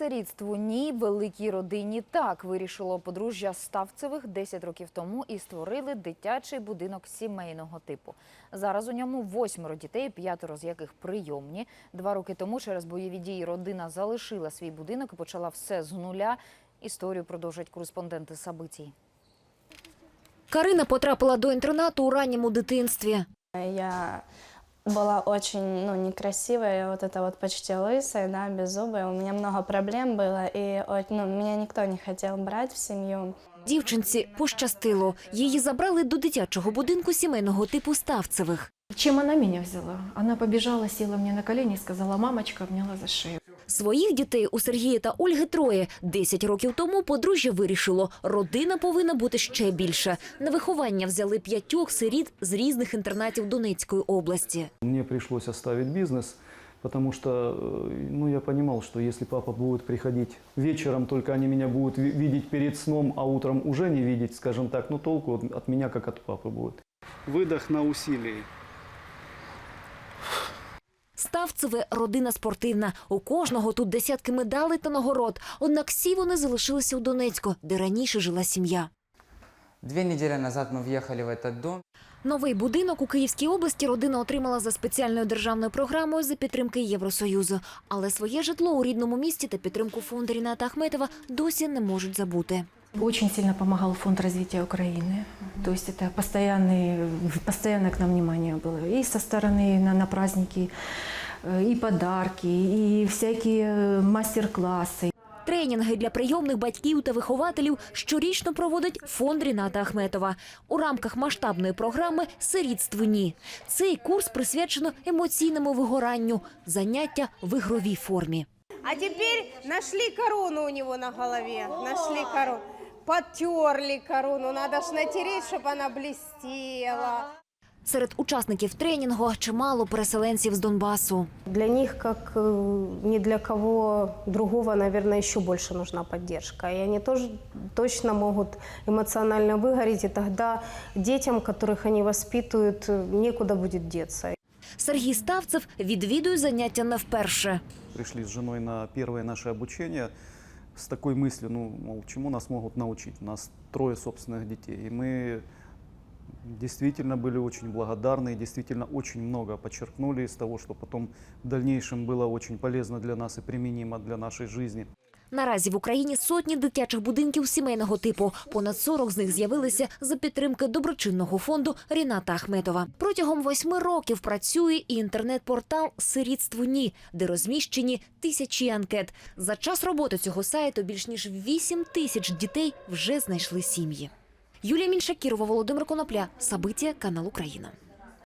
Сирітству ні, великій родині так вирішило подружжя Ставцевих 10 років тому і створили дитячий будинок сімейного типу. Зараз у ньому восьмеро дітей, п'ятеро з яких прийомні. Два роки тому через бойові дії родина залишила свій будинок і почала все з нуля. Історію продовжать кореспонденти Сабитій. Карина потрапила до інтернату у ранньому дитинстві. Я была очень, ну, некрасивая, вот это вот почти лысая, да, беззубая. У меня много проблем было, и о- ну, меня никто не хотел брать в семью. Дівчинці пощастило. Її забрали до дитячого будинку сімейного типу Ставцевих. Чем она меня взяла? Она побежала, села мне на колени и сказала, мамочка, обняла за шею. Своїх дітей у Сергія та Ольги троє. Десять років тому подружжя вирішило, родина повинна бути ще більше. На виховання взяли п'ятьох сиріт з різних інтернатів Донецької області. Мне пришлось оставить бизнес, потому что э, ну, я понимал, что если папа будет приходить вечером, только они меня будут ви- видеть перед сном, а утром уже не видеть, скажем так, ну толку от- от меня как от папы будет. Выдох на усилии. Ставцеве родина спортивна. У кожного тут десятки медалей та нагород. Однак всі вони залишилися у Донецьку, де раніше жила сім'я. Две недели назад мы въехали в этот дом. Новий будинок у Київській області родина отримала за спеціальною державною програмою за підтримки Євросоюзу. Але своє житло у рідному місті та підтримку фонду Ріната Ахметова досі не можуть забути. Очень сильно помогал Фонд развития Украины. То есть это постоянный, постоянное к нам внимание было. И со стороны на, на праздники, э, и подарки, и всякие э, мастер-классы. Тренінги для прийомних батьків та вихователів щорічно проводить фонд Ріната Ахметова у рамках масштабної програми Сирітство ні. Цей курс присвячено емоційному вигоранню, заняття в ігровій формі. А теперь нашли корону у него на голове. Нашли корону. Потерли корону. Надо ж натереть, чтобы она блестела. Серед учасників тренінгу чимало переселенців з Донбасу. Для них, как э, ни для кого другого, наверное, еще больше нужна поддержка. И они тоже точно могут эмоционально выгореть, и тогда детям, которых они воспитывают, э, некуда будет деться. Сергій Ставцев відвідує заняття не вперше. Пришли с женой на первое наше обучение с такой мыслью, ну, мол, чему нас могут научить? У нас трое собственных детей. И мы действительно были очень благодарны и действительно очень много подчеркнули из того, что потом в дальнейшем было очень полезно для нас и применимо для нашей жизни. Наразі в Україні сотні дитячих будинків сімейного типу. Понад 40 з них з'явилися за підтримки доброчинного фонду Ріната Ахметова. Протягом восьми років працює і інтернет-портал Сирітство ні, де розміщені тисячі анкет. За час роботи цього сайту більш ніж 8 тисяч дітей вже знайшли сім'ї. Юлія Міншакірова, Володимир Конопля, Сабиття, канал Україна.